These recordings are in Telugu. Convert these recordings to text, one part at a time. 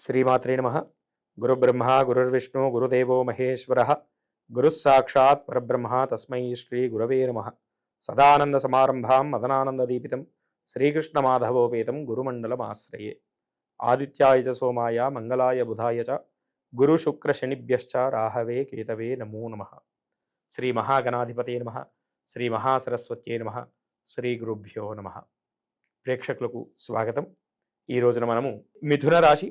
శ్రీమాత్రే నమ. గురుబ్రహ్మ గురుర్విష్ణు గురుదేవో మహేశ్వర గురుస్సాక్షాత్ పరబ్రహ్మ తస్మై శ్రీ గురవే నమ. సదానంద సమారంభాం మదనానందదీపితం శ్రీకృష్ణమాధవోపేతం గురుమండలమాశ్రయే ఆదిత్యాయ చ సోమాయ మంగళాయ బుధాయ చ గురు శుక్ర శనిభ్యశ్చ రాహవే కేతవే నమో నమ. శ్రీ మహాగణాధిపతే నమ. శ్రీ మహాసరస్వత్యే నమ. శ్రీ గురుభ్యో నమ. ప్రేక్షకులకు స్వాగతం. ఈ రోజున మనము మిథున రాశి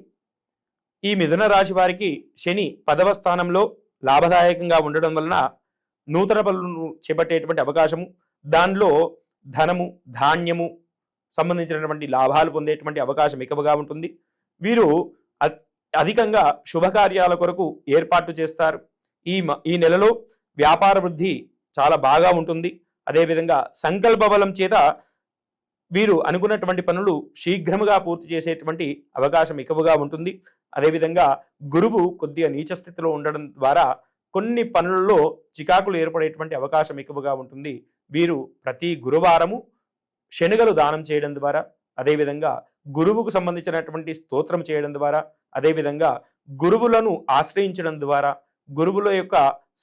ఈ మిథున రాశి వారికి శని పదవ స్థానంలో లాభదాయకంగా ఉండడం వలన నూతన పనులను చేపట్టేటువంటి అవకాశము. దానిలో ధనము ధాన్యము సంబంధించినటువంటి లాభాలు పొందేటువంటి అవకాశం ఎక్కువగా ఉంటుంది. వీరు అధికంగా శుభకార్యాల కొరకు ఏర్పాటు చేస్తారు. ఈ మ- ఈ నెలలో వ్యాపార వృద్ధి చాలా బాగా ఉంటుంది. అదేవిధంగా సంకల్ప బలం చేత వీరు అనుకున్నటువంటి పనులు శీఘ్రముగా పూర్తి చేసేటువంటి అవకాశం ఎక్కువగా ఉంటుంది. అదేవిధంగా గురువు కొద్దిగా నీచ స్థితిలో ఉండడం ద్వారా కొన్ని పనులలో చికాకులు ఏర్పడేటువంటి అవకాశం ఎక్కువగా ఉంటుంది. వీరు ప్రతి గురువారము శనుగలు దానం చేయడం ద్వారా అదేవిధంగా గురువుకు సంబంధించినటువంటి స్తోత్రం చేయడం ద్వారా అదేవిధంగా గురువులను ఆశ్రయించడం ద్వారా గురువుల యొక్క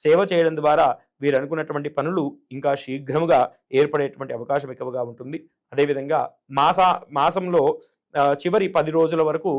సేవ చేయడం ద్వారా వీరు అనుకున్నటువంటి పనులు ఇంకా శీఘ్రముగా ఏర్పడేటువంటి అవకాశం ఎక్కువగా ఉంటుంది. అదేవిధంగా మాస మాసంలో చివరి పది రోజుల వరకు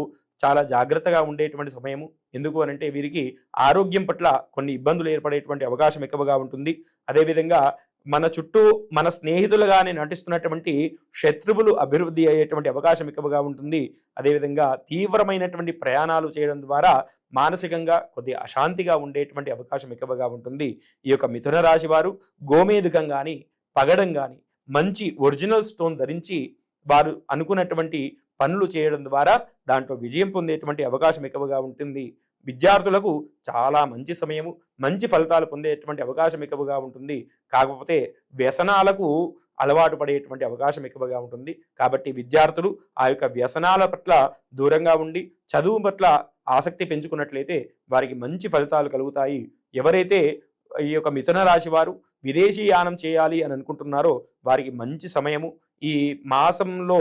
చాలా జాగ్రత్తగా ఉండేటువంటి సమయము. ఎందుకు అనంటే వీరికి ఆరోగ్యం పట్ల కొన్ని ఇబ్బందులు ఏర్పడేటువంటి అవకాశం ఎక్కువగా ఉంటుంది. అదేవిధంగా మన చుట్టూ మన స్నేహితులుగానే నటిస్తున్నటువంటి శత్రువులు అభివృద్ధి అయ్యేటువంటి అవకాశం ఎక్కువగా ఉంటుంది. అదేవిధంగా తీవ్రమైనటువంటి ప్రయాణాలు చేయడం ద్వారా మానసికంగా కొద్దిగా అశాంతిగా ఉండేటువంటి అవకాశం ఎక్కువగా ఉంటుంది. ఈ యొక్క మిథున రాశి వారు గోమేధికం కానీ పగడం కానీ మంచి ఒరిజినల్ స్టోన్ ధరించి వారు అనుకున్నటువంటి పనులు చేయడం ద్వారా దాంట్లో విజయం పొందేటువంటి అవకాశం ఎక్కువగా ఉంటుంది. విద్యార్థులకు చాలా మంచి సమయము మంచి ఫలితాలు పొందేటువంటి అవకాశం ఎక్కువగా ఉంటుంది. కాకపోతే వ్యసనాలకు అలవాటు పడేటువంటి అవకాశం ఎక్కువగా ఉంటుంది. కాబట్టి విద్యార్థులు ఆ యొక్క వ్యసనాల పట్ల దూరంగా ఉండి చదువు పట్ల ఆసక్తి పెంచుకున్నట్లయితే వారికి మంచి ఫలితాలు కలుగుతాయి. ఎవరైతే ఈ యొక్క మిథున రాశి వారు విదేశీ యానం చేయాలి అని అనుకుంటున్నారో వారికి మంచి సమయము. ఈ మాసంలో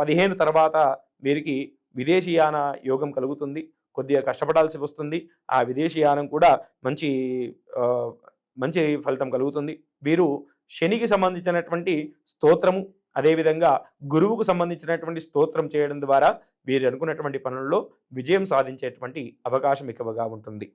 పదిహేను తర్వాత వీరికి విదేశీయాన యోగం కలుగుతుంది. కొద్దిగా కష్టపడాల్సి వస్తుంది. ఆ విదేశీయానం కూడా మంచి మంచి ఫలితం కలుగుతుంది. వీరు శనికి సంబంధించినటువంటి స్తోత్రము అదేవిధంగా గురువుకు సంబంధించినటువంటి స్తోత్రం చేయడం ద్వారా వీరు అనుకున్నటువంటి పనుల్లో విజయం సాధించేటువంటి అవకాశం ఎక్కువగా ఉంటుంది.